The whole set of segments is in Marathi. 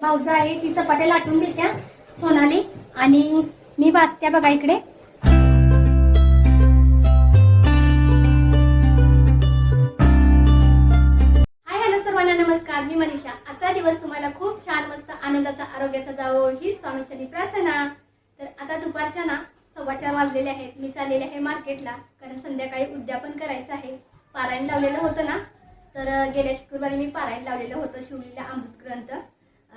भाऊजा आहे ती चपात्या लाटून देत्या सोनाली आणि मी वाचत्या बघा इकडे. हाय हॅलो सर्वांना नमस्कार. मी मनीषा. आजचा दिवस तुम्हाला खूप छान मस्त आनंदाचा आरोग्याचा जावो ही स्वामीची प्रार्थना. तर आता दुपारच्या ना सव्वा चार वाजलेले आहेत. मी चाललेले आहे मार्केटला कारण संध्याकाळी उद्यापन करायचं आहे. पारायण लावलेलं होतं ना तर गेल्या शुक्रवारी मी पारायण लावलेलं होतं शिवलेला अमृत ग्रंथ.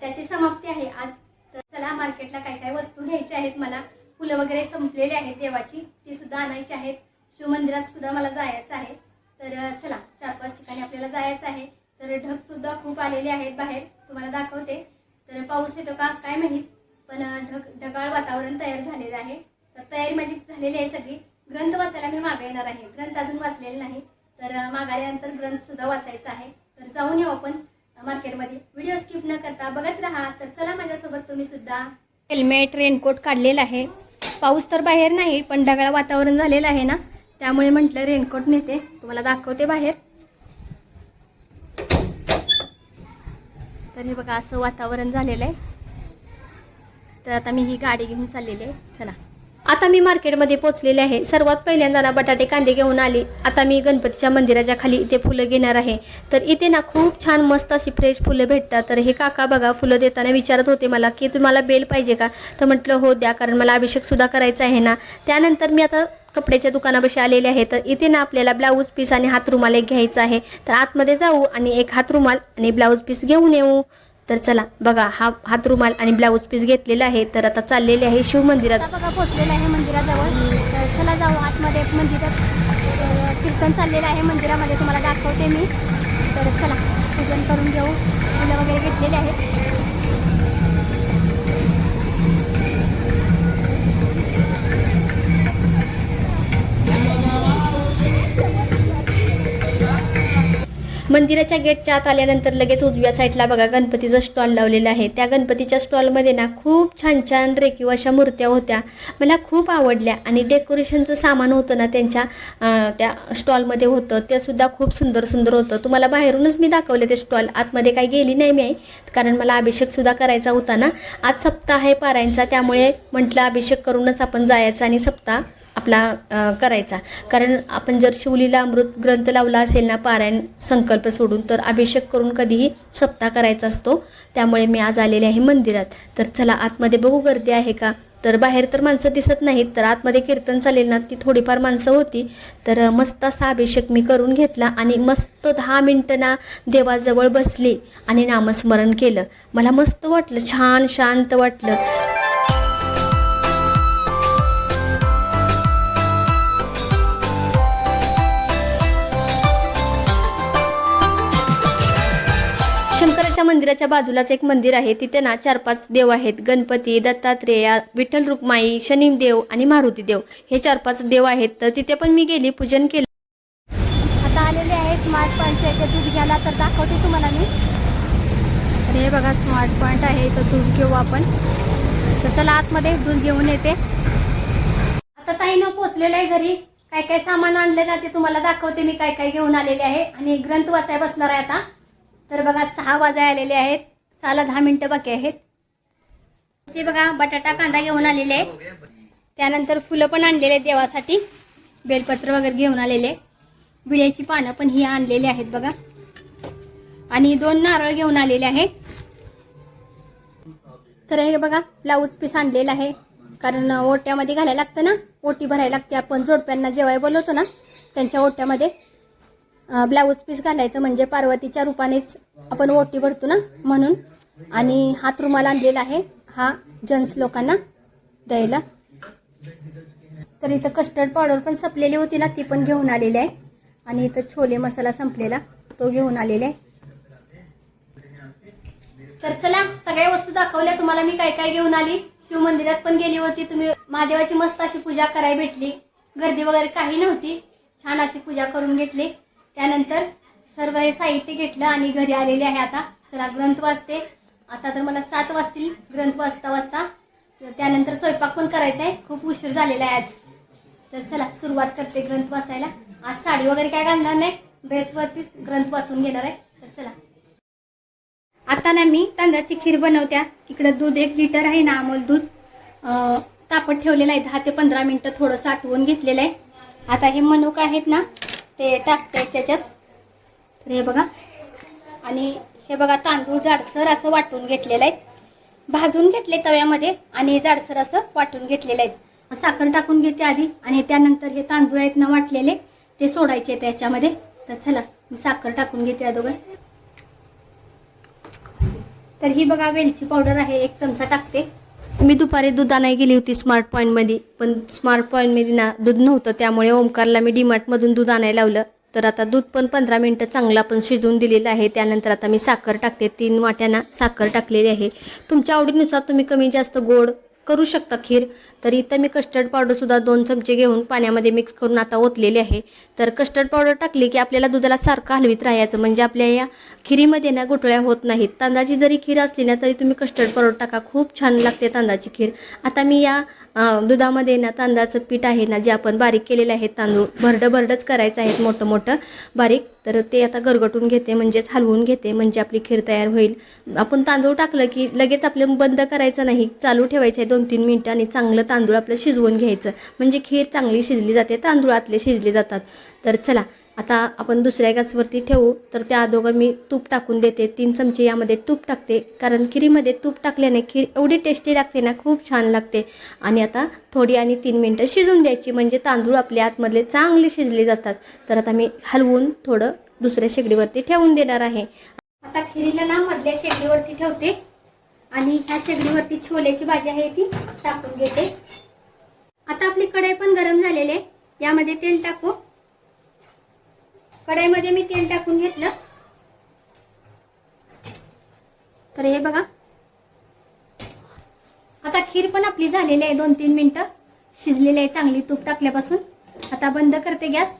त्याची समाप्ती आहे. आज तर चला मार्केटला काय काय वस्तू घ्यायच्या आहेत मला. फुलं वगैरे संपलेली आहेत देवाची. ती सुद्धा आणायची आहेत. शिवमंदिरात सुद्धा मला जायचं आहे. तर चला चार पाच ठिकाणी आपल्याला जायचं आहे. तर ढग सुद्धा खूप आलेले आहेत बाहेर. तुम्हाला दाखवते. तर पाऊस येतो का? काय माहीत. पण ढग ढगाळ वातावरण तयार झालेलं आहे. तर तयारी माझी झालेली आहे सगळी. ग्रंथ वाचायला मी मागे येणार आहे. ग्रंथ अजून वाचलेले नाही. तर मागाल्यानंतर ग्रंथ सुद्धा वाचायचा आहे. तर जाऊन येऊ आपण. मार्केटमध्ये व्हिडिओ स्किप न करता बघत राहा. तर चला माझ्यासोबत तुम्ही सुद्धा. हेल्मेट रेनकोट काढलेला आहे. पाऊस तर बाहेर नाही पण ढगाळ वातावरण झालेलं आहे ना? त्यामुळे म्हटलं रेनकोट नेते. तुम्हाला दाखवते बाहेर. तर हे बघा असं वातावरण झालेलं आहे. तर आता मी ही गाडी घेऊन चाललेली आहे. चला. आता मी मार्केटमध्ये पोहोचलेले आहे. सर्वात पहिल्यांदा ना बटाटे कांदे घेऊन आले. आता मी गणपतीच्या मंदिराच्या खाली इथे फुलं घेणार आहे. तर इथे ना खूप छान मस्त अशी फ्रेश फुलं भेटतात. तर हे काका बघा फुलं देताना विचारत होते मला की तुम्हाला बेल पाहिजे का? तर म्हटलं हो द्या कारण मला अभिषेकसुद्धा करायचा आहे ना. त्यानंतर मी आता कपड्याच्या दुकानापाशी आलेले आहे. तर इथे ना आपल्याला ब्लाऊज पीस आणि हातरुमाल एक घ्यायचा आहे. तर आतमध्ये जाऊ आणि एक हातरुमाल आणि ब्लाऊज पीस घेऊन येऊ. तर चला बघा हा हात रुमाल आणि ब्लाऊज पीस घेतलेला आहे तर आता चाललेले आहे शिव मंदिरात. बघा पोहोचलेलं आहे मंदिराजवळ. तर चला जाऊ आतमध्ये मंदिरात कीर्तन चाललेलं आहे मंदिरामध्ये तुम्हाला दाखवते मी. तर चला पूजन करून घेऊ. फुलं वगैरे घेतलेले आहेत. मंदिराच्या गेटच्या आत आल्यानंतर लगेच उजव्या साईडला बघा गणपतीचा स्टॉल लावलेला आहे. त्या गणपतीच्या स्टॉलमध्ये ना खूप छान छान रेखीव अशा मूर्त्या होत्या. मला खूप आवडल्या आणि डेकोरेशनचं सामान होतं ना त्यांच्या त्या स्टॉलमध्ये होतं. ते सुद्धा खूप सुंदर सुंदर होतं. तुम्हाला बाहेरूनच मी दाखवले ते स्टॉल आतमध्ये काही गेली नाही मी कारण मला अभिषेक सुद्धा करायचा होता ना. आज सप्ताह आहे पारायणचा त्यामुळे म्हटलं अभिषेक करूनच आपण जायचं आणि सप्ताह आपला करायचा. कारण आपण जर शिवलीला अमृत ग्रंथ लावला असेल ना पारायण संकल्प सोडून तर अभिषेक करून कधीही सप्ताह करायचा असतो. त्यामुळे मी आज आलेले आहे मंदिरात. तर चला आतमध्ये बघू गर्दी आहे का? तर बाहेर तर माणसं दिसत नाहीत तर आतमध्ये कीर्तन चालेल ना ती थोडीफार माणसं होती. तर मस्त असा अभिषेक मी करून घेतला आणि मस्त दहा मिनटं ना देवाजवळ बसली आणि नामस्मरण केलं. मला मस्त वाटलं छान शांत वाटलं. मंदिराच्या बाजूलाच एक मंदिर आहे. तिथे ना चार पाच देव आहेत. गणपती दत्तात्रेया विठ्ठल रुक्माई शनिदेव आणि मारुती देव. हे चार पाच देव आहेत. तर तिथे पण मी गेली पूजन केलं. आता आलेले आहे स्मार्ट पॉईंटच्या दूध घ्यायला तर दाखवते तुम्हाला मी. तर हे बघा स्मार्ट पॉईंट आहे. तर दूध घेऊ आपण. तर चला आतमध्ये दूध घेऊन येते. आता ताईनं पोचलेलं आहे घरी. काय काय सामान आणलं ना ते तुम्हाला दाखवते. मी काय काय घेऊन आलेले आहे. आणि ग्रंथ वाचाय बसणार आहे आता. तर बघा सहा वाजाय आलेले आहेत. सहाला दहा मिनिटं बाकी आहेत. ते बघा बटाटा कांदा घेऊन आलेले आहे त्यानंतर फुलं पण आणलेले आहेत देवासाठी. बेलपत्र वगैरे घेऊन आलेले विड्याची पानं पण ही आणलेली आहेत बघा. आणि दोन नारळ घेऊन आलेले आहेत. तर हे बघा ब्लाऊज पीस आणलेला आहे. कारण ओट्यामध्ये घालायला लागतं ना ओटी भरायला लागते. आपण जोडप्यांना जेवाय बोलवतो ना त्यांच्या ओट्यामध्ये. ब्लाऊज पीस घालायचं म्हणजे पार्वतीच्या रूपानेच आपण ओटी भरतो ना म्हणून. आणि हात रुमाल आणलेला आहे हा जेंट्स लोकांना द्यायला. तर इथं कस्टर्ड पावडर पण संपलेली होती ना ती पण घेऊन आलेली आहे. आणि इथं छोले मसाला संपलेला तो घेऊन आलेला आहे. तर चला सगळ्या वस्तू दाखवल्या. तुम्हाला मी काय काय घेऊन आली? शिव मंदिरात पण गेली होती. तुम्ही महादेवाची मस्त अशी पूजा करायला भेटली. गर्दी वगैरे काही नव्हती. छान अशी पूजा करून घेतली. त्यानंतर सर्व हे साहित्य घेतलं आणि घरी आलेले आहे आता. चला ग्रंथ वाचते. आता तर मला सात वाजतील ग्रंथ वाचता वाचता. तर त्यानंतर स्वयंपाक पण करायचा आहे. खूप उशीर झालेला आहे आज. तर चला सुरुवात करते ग्रंथ वाचायला. आज साडी वगैरे काय घालणार नाही. ड्रेसवरतीच ग्रंथ वाचून घेणार आहे. तर चला. आता ना मी तांदळाची खीर बनवत्या. इकडं दूध एक लिटर आहे ना अमोल दूध. तापत ठेवलेलं आहे. दहा ते पंधरा मिनिटं थोडं साठवून घेतलेलं आहे. आता हे मनुक आहेत ना ते टाकते त्याच्यात. तर हे बघा. आणि हे बघा तांदूळ जाडसर असं वाटून घेतलेलं आहे भाजून घेतले तव्यामध्ये आणि जाडसर असं वाटून घेतलेलं आहेत. साखर टाकून घेते आधी आणि त्यानंतर हे तांदूळ आहेत ना वाटलेले ते सोडायचे त्याच्यामध्ये तर चला मी साखर टाकून घेते अगोदर तर ही बघा वेलची पावडर आहे एक चमचा टाकते. मी दुपारी दूध आणायला गेली होती स्मार्ट पॉईंटमध्ये पण स्मार्ट पॉईंटमध्ये ना दूध नव्हतं त्यामुळे ओमकारला मी डीमार्टमधून दूध आणायला लावलं. तर आता दूध पण पंधरा मिनटं चांगला पण शिजवून दिलेलं आहे. त्यानंतर आता मी साखर टाकते तीन वाट्यांना साखर टाकलेली आहे. तुमच्या आवडीनुसार तुम्ही कमी जास्त गोड करू शकता खीर. तर इथं मी कस्टर्ड पावडरसुद्धा दोन चमचे घेऊन पाण्यामध्ये मिक्स करून आता ओतलेली आहे. तर कस्टर्ड पावडर टाकली की आपल्याला दुधाला सारखं हलवीत राहायचं. म्हणजे आपल्या या खिरीमध्ये ना गुठळ्या होत नाहीत. तांदळाची जरी खीर असली ना तरी तुम्ही कस्टर्ड पावडर टाका. खूप छान लागते तांदळाची खीर. आता मी या दुधामध्ये ना तांदळाचं पीठ आहे ना जे आपण बारीक केलेलं आहे तांदूळ भरडं भरडंच करायचं आहे मोठं मोठं. बारीक तर ते आता गरगटून घेते म्हणजेच हलवून घेते म्हणजे आपली खीर तयार होईल. आपण तांदूळ टाकलं की लगेच आपलं बंद करायचं नाही चालू ठेवायचं आहे दोन तीन मिनटं आणि चांगलं तांदूळ आपलं शिजवून घ्यायचं. म्हणजे खीर चांगली शिजली जाते तांदूळातले शिजले जातात. तर चला आता आपण दुसऱ्या गॅसवरती ठेवू तर त्या अगोदर मी तूप टाकून देते. तीन चमचे यामध्ये तूप टाकते कारण खिरीमध्ये तूप टाकल्याने खीर एवढी टेस्टी लागते ना खूप छान लागते. आणि आता थोडी आणि तीन मिनटं शिजून द्यायची म्हणजे तांदूळ आपल्या आतमधले चांगले शिजले जातात. तर आता मी हलवून थोडं दुसऱ्या शेगडीवरती ठेवून देणार आहे. आता खिरीला ना मधल्या शेगडीवरती ठेवते. आणि ह्या शेगडीवरती छोल्याची भाजी आहे ती टाकून घेते. आता आपली कढई पण गरम झालेली आहे. यामध्ये तेल टाकू. कढईमध्ये मी तेल टाकून घेतलं. तर हे बघा. आता खीर पण आपली झालेली आहे दोन तीन मिनिटं. शिजलेली आहे चांगली तूप टाकल्यापासून. आता बंद करते गॅस.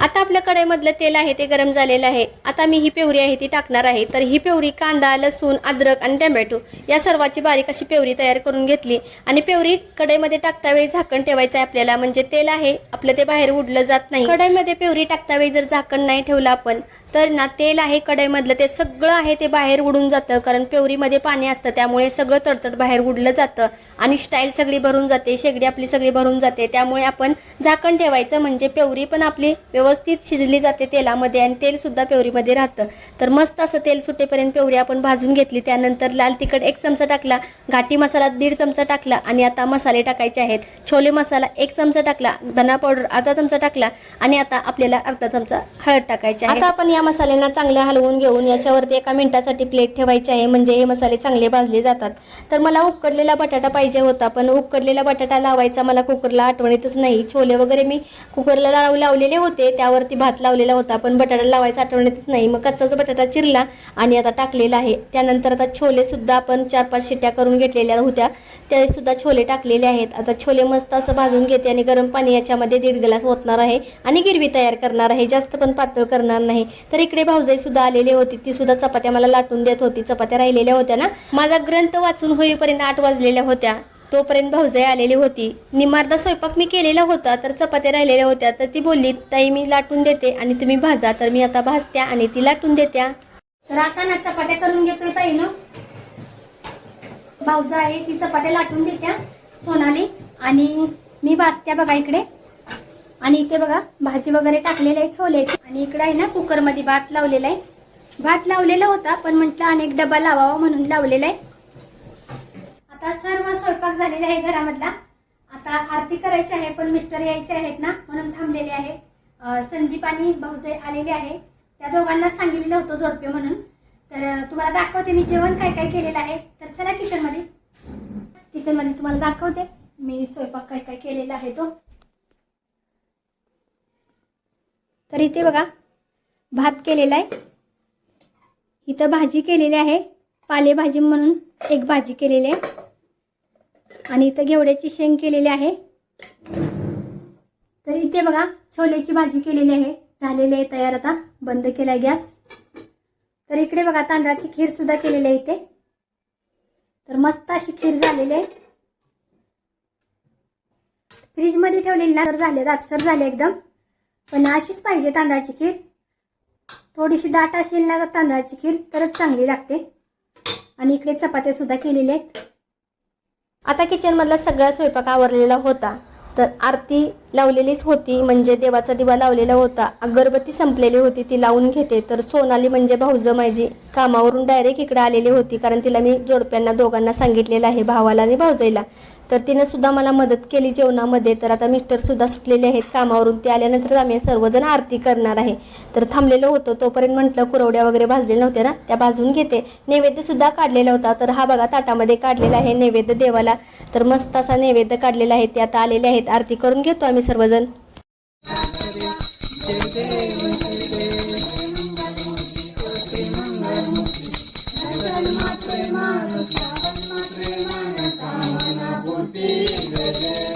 आता आपल्या कढईमधलं तेल आहे ते गरम झालेलं आहे. आता मी ही पेवरी आहे ती टाकणार आहे. तर ही पेवरी कांदा लसूण अद्रक आणि टमॅटो या सर्वाची बारीक अशी पेवरी तयार करून घेतली. आणि पेवरी कढईमध्ये टाकता वेळी झाकण ठेवायचं आहे आपल्याला. म्हणजे तेल आहे आपलं ते बाहेर उडलं जात नाही. कढईमध्ये पेवरी टाकता वेळी जर झाकण नाही ठेवलं आपण तर ना तेल आहे कढईमधलं ते सगळं आहे ते बाहेर उडून जातं कारण पेवरीमध्ये पाणी असतं त्यामुळे सगळं तडतड बाहेर उडलं जातं आणि स्टाईल सगळी भरून जाते शेगडी आपली सगळी भरून जाते त्यामुळे आपण झाकण ठेवायचं म्हणजे प्युरी पण आपली व्यवस्थित शिजली जाते तेलामध्ये आणि तेलसुद्धा प्युरीमध्ये पेवरीमध्ये राहतं. तर मस्त असं तेल सुटेपर्यंत प्युरी आपण भाजून घेतली त्यानंतर लाल तिखट एक चमचा टाकला घाटी मसाला दीड चमचा टाकला आणि आता मसाले टाकायचे आहेत. छोले मसाला एक चमचा टाकला धना पावडर अर्धा चमचा टाकला आणि आता आपल्याला अर्धा चमचा हळद टाकायची आहे. आता आपण या मसाल्यांना चांगल्या हलवून घेऊन याच्यावरती एका मिनिटासाठी प्लेट ठेवायची आहे. म्हणजे हे मसाले चांगले भाजले जातात. तर मला उकडलेला बटाटा पाहिजे होता पण उकडलेला बटाटा लावायचा मला कुकरला आठवण येतच नाही. छोले वगैरे मी कुकरला लाव लावलेले होते त्यावरती भात लावलेला होता पण बटाटा लावायचा आठवण येतच नाही. मग कच्चाचा बटाटा चिरला आणि आता टाकलेला आहे. त्यानंतर आता छोलेसुद्धा आपण चार पाच शिट्ट्या करून घेतलेल्या होत्या. ते सुद्धा छोले टाकलेले आहेत. आता छोले मस्त असं भाजून घेते आणि गरम पाणी याच्यामध्ये दीड ग्लास ओतणार आहे आणि गिरवी तयार करणार आहे. जास्त पण पातळ करणार नाही. तर इकडे भाऊजाई सुद्धा आलेली होती. ती सुद्धा चपात्या मला लाटून देत होती. चपात्या राहिलेल्या होत्या ना. माझा ग्रंथ वाचून होईपर्यंत आठ वाजलेल्या होत्या. तोपर्यंत भाऊजाई आलेली होती. निमार्दा स्वयंपाक मी केलेला होता तर चपात्या राहिलेल्या होत्या. तर ती बोलली ताई मी लाटून देते आणि तुम्ही भाजा तर मी आता भाजत्या आणि ती लाटून देत्या. तर आता ना चपात्या करून घेतोय ताई ना. भाऊजा आहे ती चपात्या लाटून देत्या सोनाली आणि मी भाजत्या बघा इकडे. आणि इथे बघा भाजी वगैरे टाकलेलं आहे छोले आणि इकडे आहे ना कुकरमध्ये भात लावलेला आहे. भात लावलेला होता पण म्हटलं अनेक डबा लावावा म्हणून लावलेला आहे. आता सर्व स्वयंपाक झालेला आहे घरामधला. आता आरती करायची आहे पण मिस्टर यायचे आहेत ना म्हणून थांबलेले आहे. संदीप आणि भाऊजे आलेले आहे. त्या दोघांना सांगितलेलं होतं जोडपे म्हणून. तर तुम्हाला दाखवते मी जेवण काय काय केलेलं आहे. तर चला किचनमध्ये किचनमध्ये तुम्हाला दाखवते. मी स्वयंपाक काय काय केलेला आहे तो. तर इथे बघा भात केलेला आहे. इथं भाजी केलेली आहे. पालेभाजी म्हणून एक भाजी केलेली आहे. आणि इथं घेवड्याची शेंग केलेली आहे. तर इथे बघा छोलेची भाजी केलेली आहे. झालेली आहे तयार आता. बंद केलाय गॅस. तर इकडे बघा तांदळाची खीर सुद्धा केलेली आहे इथे. तर मस्त अशी खीर झालेली आहे. फ्रीजमध्ये ठेवलेली ना तर झाले दाटसर झाले एकदम. पण अशीच पाहिजे तांदळाची खीर. थोडीशी दाट असेल ना तर तांदळाची खीर तरच चांगली लागते. आणि इकडे चपात्या सुद्धा केलेल्या आहेत. आता किचनमधला सगळा स्वयंपाक आवरलेला होता. तर आरती लावलेलीच होती म्हणजे देवाचा दिवा लावलेला होता. अगरबत्ती संपलेली होती ती लावून घेते. तर सोनाली म्हणजे भाऊजं माझी कामावरून डायरेक्ट इकडे आलेली होती. कारण तिला मी जोडप्यांना दोघांना सांगितलेलं आहे भावाला आणि भाऊजाईला. तर तिनं सुद्धा मला मदत केली जेवणामध्ये. तर आता मिस्टर सुद्धा सुटलेले आहेत कामावरून. ते आल्यानंतर आम्ही सर्वजण आरती करणार आहे. तर थांबलेलो होतो. तोपर्यंत म्हटलं कुरवड्या वगैरे भाजलेल्या नव्हत्या ना? त्या भाजून घेते. नैवेद्य सुद्धा काढलेला होता. तर हा बघा ताटामध्ये काढलेला आहे नैवेद्य देवाला. तर मस्त असा नैवेद्य काढलेला आहे. ते आता आलेले आहेत. आरती करून घेतो आम्ही सर्वजण. आता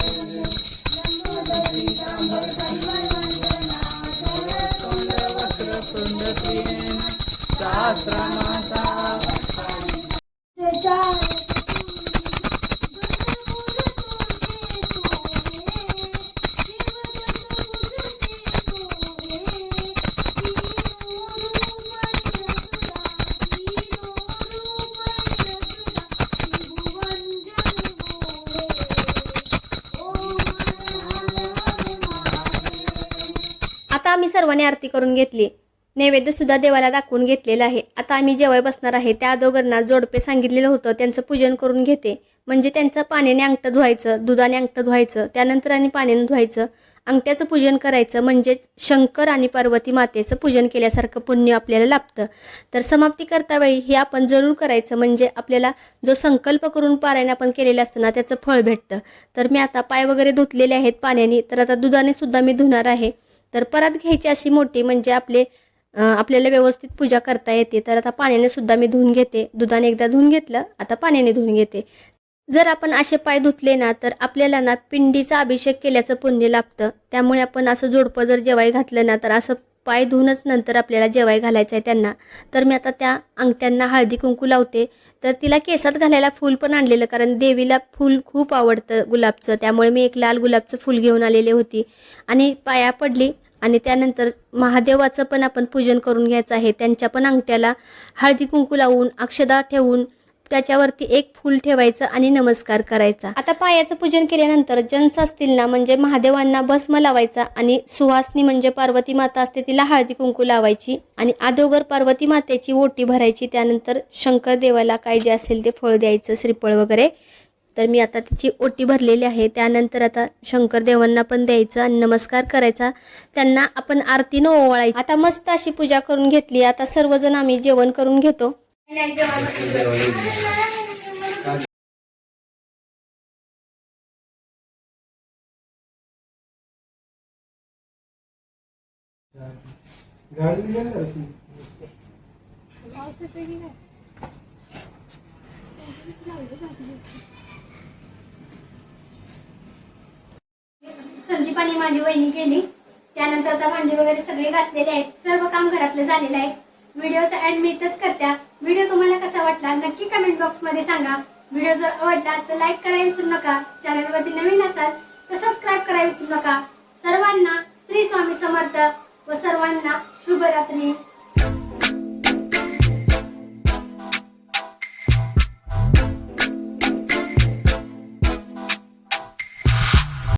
आम्ही सर्वांनी आरती करून घेतली. नैवेद्यसुद्धा देवाला दाखवून घेतलेला आहे. आता आम्ही जेवाय बसणार आहे. त्या दोघांना जोडपे सांगितलेलं होतं. त्यांचं पूजन करून घेते. म्हणजे त्यांचं पाण्याने अंगठं धुवायचं दुधाने अंगठं धुवायचं त्यानंतर आणि पाण्याने धुवायचं अंगठ्याचं पूजन करायचं म्हणजेच शंकर आणि पार्वती मातेचं पूजन केल्यासारखं पुण्य आपल्याला लाभतं. तर समाप्ती करता वेळी हे आपण जरूर करायचं. म्हणजे आपल्याला जो संकल्प करून पारायण आपण केलेलं असतं ना त्याचं फळ भेटतं. तर मी आता पाय वगैरे धुतलेले आहेत पाण्याने. तर आता दुधाने सुद्धा मी धुणार आहे. तर परत घ्यायची अशी मोठी म्हणजे आपले आपल्याला व्यवस्थित पूजा करता येते. तर आता पाण्याने सुद्धा मी धुवून घेते. दुधाने एकदा धुवून घेतलं आता पाण्याने धुवून घेते. जर आपण असे पाय धुतले ना तर आपल्याला ना पिंडीचा अभिषेक केल्याचं पुण्य लाभतं. त्यामुळे आपण असं जोडपं जर जेवाय घातलं ना तर असं पाय धुवूनच नंतर आपल्याला जेवाय घालायचं आहे त्यांना. तर मी आता त्या अंगठ्यांना हळदी कुंकू लावते. तर तिला केसात घालायला फूल पण आणलेलं कारण देवीला फूल खूप आवडतं गुलाबचं. त्यामुळे मी एक लाल गुलाबचं फूल घेऊन आलेले होती. आणि पाया पडली आणि त्यानंतर महादेवाचं पण आपण पूजन करून घ्यायचं आहे. त्यांच्या पण अंगठ्याला हळदी कुंकू लावून अक्षदा ठेवून त्याच्यावरती एक फूल ठेवायचं आणि नमस्कार करायचा. आता पायाचं पूजन केल्यानंतर जन्स असतील ना म्हणजे महादेवांना भस्म लावायचा आणि सुहासनी म्हणजे पार्वती माता असते तिला हळदी कुंकू लावायची आणि आदोगर पार्वती मातेची ओटी भरायची. त्यानंतर शंकर देवाला काय जे असेल ते फळ द्यायचं श्रीफळ वगैरे. तर मी आता तिची ओटी भरलेली आहे. त्यानंतर आता शंकर देवांना पण द्यायचं आणि नमस्कार करायचा. त्यांना आपण आरतीनं ओवाळायची. आता मस्त अशी पूजा करून घेतली. आता सर्वजण आम्ही जेवण करून घेतो गाडी गेली ना ती. संदीपाने माझी वहिनी केली. त्यानंतर आता भांडी वगैरे सगळे घासलेले आहेत. सर्व काम घरातलं झालेलं आहे. व्हिडिओचा ऍड मी इथंच करत्या. व्हिडिओ तुम्हाला कसा वाटला नक्की कमेंट बॉक्समध्ये सांगा. व्हिडिओ जर आवडला तर लाईक करायला विसरू नका. चॅनलवरती नवीन असाल तर सबस्क्राईब करायला विसरू नका. सर्वांना श्री स्वामी समर्थ व सर्वांना शुभरात्री.